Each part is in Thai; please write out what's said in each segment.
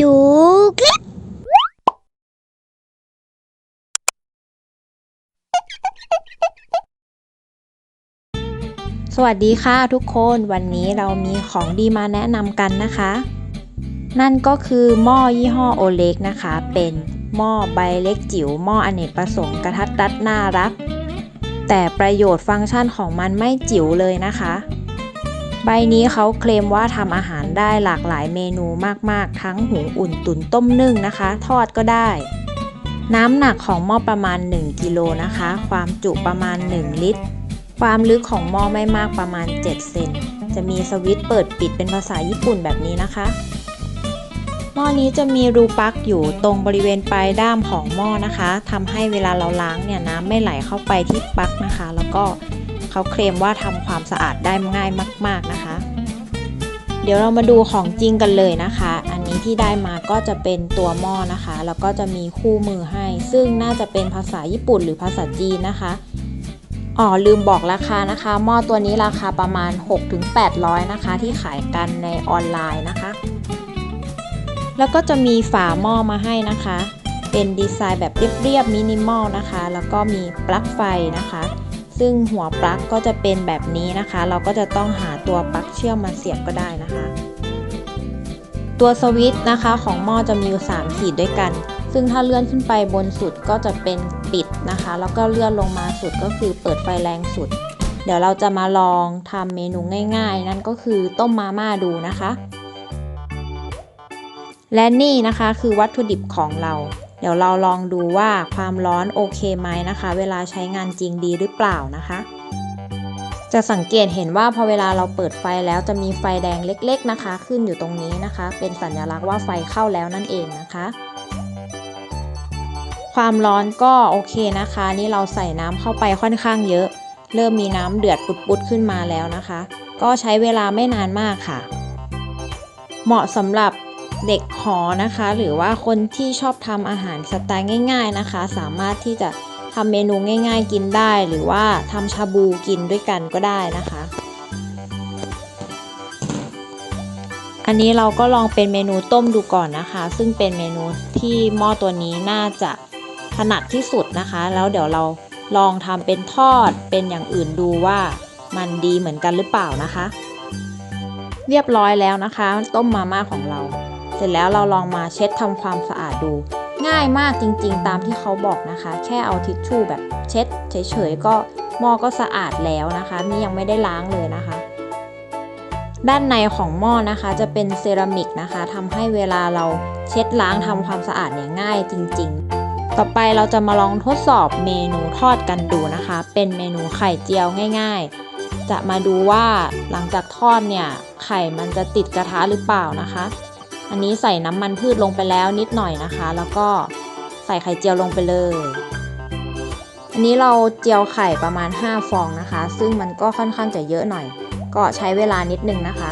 ยูคลิปสวัสดีค่ะทุกคนวันนี้เรามีของดีมาแนะนำกันนะคะ นั่นก็คือหม้อยี่ห้อโอเล็กนะคะ เป็นหม้อใบเล็กจิ๋วหม้ออเนกประสงค์กระทัดรัดน่ารัก แต่ประโยชน์ฟังก์ชันของมันไม่จิ๋วเลยนะคะ ใบนี้เขาเคลมว่าทำอาหารได้หลากหลายเมนูมากๆ ทั้งหุงอุ่นตุ๋นต้มนึ่งนะคะ ทอดก็ได้ น้ำหนักของหม้อประมาณ 1กิโลนะคะ ความจุประมาณ 1 ลิตร ความลึกของหม้อไม่มากประมาณ 7 เซนจะมีสวิตช์เปิดปิดเป็นภาษาญี่ปุ่นแบบนี้นะคะ หม้อนี้จะมีรูปลั๊กอยู่ตรงบริเวณปลายด้ามของหม้อนะคะทำให้เวลาเราล้างเนี่ยน้ำไม่ไหลเข้าไปที่ปลั๊กนะคะ แล้วก็ เขาเคลมว่าทำความสะอาดได้ง่ายมาก ๆนะคะ เดี๋ยวเรามาดูของจริงกันเลยนะคะ อันนี้ที่ได้มาก็จะเป็นตัวหม้อนะคะ แล้วก็จะมีคู่มือให้ ซึ่งน่าจะเป็นภาษาญี่ปุ่นหรือภาษาจีนนะคะอ๋อลืมบอกราคานะคะ หม้อตัวนี้ราคาประมาณ 6-800 นะคะ ที่ขายกันในออนไลน์นะคะ แล้วก็จะมีฝาหม้อมาให้นะคะ เป็นดีไซน์แบบเรียบๆมินิมอลนะคะ แล้วก็มีปลั๊กไฟนะคะ ซึ่งหัวปลั๊กก็จะเป็นแบบนี้นะคะ เราก็จะต้องหาตัวปลั๊กเชื่อมมาเสียบก็ได้นะคะ ตัวสวิตช์นะคะของหม้อจะมีอยู่ 3 ขีดด้วยกัน ซึ่งถ้าเลื่อนขึ้นไปบนสุดก็จะเป็นปิดนะคะ แล้วก็เลื่อนลงมาสุดก็คือเปิดไฟแรงสุด เดี๋ยวเราจะมาลองทำเมนูง่าย ๆ นั่นก็คือต้มมาม่าดูนะคะ และนี่นะคะคือวัตถุดิบของเรา เดี๋ยวเราลองดูว่าความร้อนโอเคไหมนะคะ เวลาใช้งานจริงดีหรือเปล่านะคะ จะสังเกตเห็นว่าพอเวลาเราเปิดไฟแล้วจะมีไฟแดงเล็กๆนะคะ ขึ้นอยู่ตรงนี้นะคะ เป็นสัญลักษณ์ว่าไฟเข้าแล้วนั่นเองนะคะ ความร้อนก็โอเคนะคะ นี่เราใส่น้ำเข้าไปค่อนข้างเยอะ เริ่มมีน้ำเดือดปุดๆขึ้นมาแล้วนะคะ ก็ใช้เวลาไม่นานมากค่ะ เหมาะสำหรับ เด็กหอนะคะ หรือว่าคนที่ชอบทำอาหารสไตล์ง่าย ๆนะคะ สามารถที่จะทำเมนูง่าย ๆ กินได้ หรือว่าทำชาบูกินด้วยกันก็ได้นะคะ อันนี้เราก็ลองเป็นเมนูต้มดูก่อนนะคะ ซึ่งเป็นเมนูที่หม้อตัวนี้น่าจะถนัดที่สุดนะคะ แล้วเดี๋ยวเราลองทำเป็นทอดเป็นอย่างอื่นดูว่ามันดีเหมือนกันหรือเปล่านะคะ เรียบร้อยแล้วนะคะ ต้มมาม่าของเรา เสร็จแล้วเราลองมาเช็ดทำความสะอาดดู ง่ายมากจริงๆ ตามที่เขาบอกนะคะ แค่เอาทิชชู่แบบเช็ดเฉยๆก็หม้อก็สะอาดแล้วนะคะ นี่ยังไม่ได้ล้างเลยนะคะ ด้านในของหม้อนะคะจะเป็นเซรามิกนะคะทำให้เวลาเราเช็ดล้างทำความสะอาดเนี่ยง่ายจริง ๆต่อไปเราจะมาลองทดสอบเมนูทอดกันดูนะคะ เป็นเมนูไข่เจียวง่าย ๆ จะมาดูว่าหลังจากทอดเนี่ย ไข่มันจะติดกระทะหรือเปล่านะคะ อันนี้ใส่น้ำมันพืชลงไปแล้วนิดหน่อยนะคะ แล้วก็ใส่ไข่เจียวลงไปเลย อันนี้เราเจียวไข่ประมาณ 5 ฟองนะคะ ซึ่งมันก็ค่อนข้างจะเยอะหน่อย ก็ใช้เวลานิดนึงนะคะ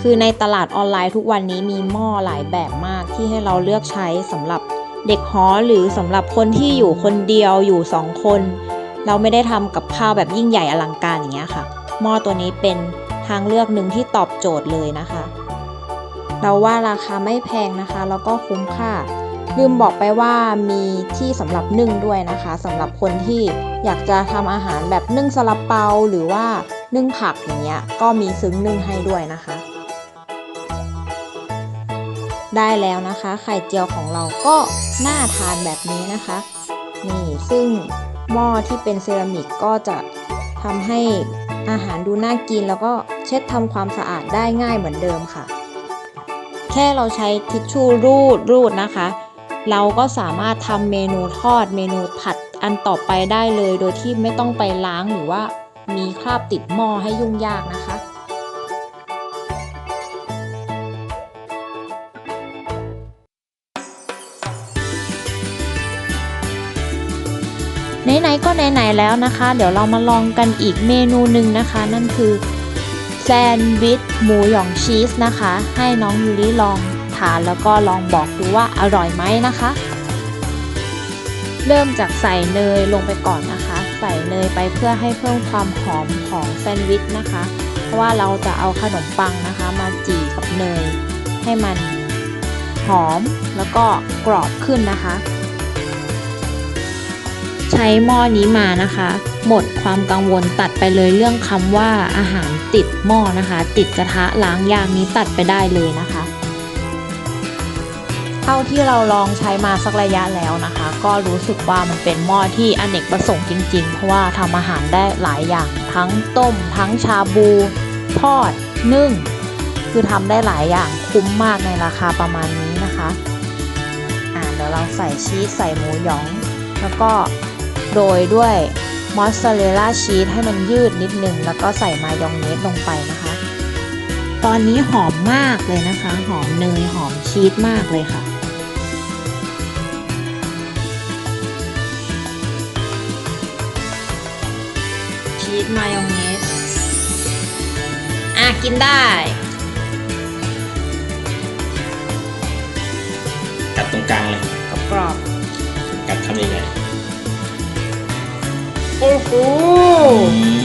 คือในตลาดออนไลน์ทุกวันนี้มีหม้อหลายแบบมากที่ให้เราเลือกใช้สำหรับเด็กหอหรือสำหรับคนที่อยู่คนเดียวอยู่2คน เราไม่ได้ทำกับข้าวแบบยิ่งใหญ่อลังการอย่างเงี้ยค่ะ หม้อตัวนี้เป็น ทางเลือกหนึ่งที่ตอบโจทย์เลยนะคะ เราว่าราคาไม่แพงนะคะ แล้วก็คุ้มค่า ลืมบอกไปว่ามีที่สำหรับนึ่งด้วยนะคะสำหรับคนที่อยากจะทำอาหารแบบนึ่งซาลาเปาหรือว่านึ่งผักอย่างเงี้ยก็มีซึ้งนึ่งให้ด้วยนะคะ ได้แล้วนะคะ ไข่เจียวของเราก็น่าทานแบบนี้นะคะนี่ซึ่งหม้อที่เป็นเซรามิกก็จะทำให้อาหารดูน่ากินแล้วก็ เช็ดทำความสะอาดได้ง่ายเหมือนเดิมค่ะ แค่เราใช้ทิชชู่รูดรูดนะคะ เราก็สามารถทำเมนูทอดเมนูผัดอันต่อไปได้เลย โดยที่ไม่ต้องไปล้างหรือว่ามีคราบติดหม้อให้ยุ่งยากนะคะไหนๆก็ไหนๆแล้วนะคะ เดี๋ยวเรามาลองกันอีกเมนูหนึ่งนะคะ นั่นคือ แซนด์วิชหมูหยองชีสนะคะ ให้น้องยูริลองทานแล้วก็ลองบอกดูว่าอร่อยไหมนะคะ เริ่มจากใส่เนยลงไปก่อนนะคะ ใส่เนยไปเพื่อให้เพิ่มความหอมของแซนด์วิชนะคะ เพราะว่าเราจะเอาขนมปังนะคะ มาจี่กับเนยให้มันหอมแล้วก็กรอบขึ้นนะคะ ใช้หม้อนี้มานะคะ หมดความกังวลตัดไปเลยเรื่องคำว่าอาหารติดหม้อนะคะ ติดกระทะล้างยางนี้ตัดไปได้เลยนะคะ เท่าที่เราลองใช้มาสักระยะแล้วนะคะ ก็รู้สึกว่ามันเป็นหม้อที่อเนกประสงค์จริง ๆ เพราะว่าทำอาหารได้หลายอย่าง ทั้งต้ม ทั้งชาบู ทอด นึ่ง คือทำได้หลายอย่างคุ้มมากในราคาประมาณนี้นะคะอ่าเดี๋ยวเราใส่ชีสใส่หมูหยองแล้วก็ โรยด้วยมอสซาเรลล่าชีสให้มันยืดนิดนึง แล้วก็ใส่มายองเนสลงไปนะคะ ตอนนี้หอมมากเลยนะคะ หอมเนยหอมชีสมากเลยค่ะ ชีสมายองเนส อะ กินได้ ๆ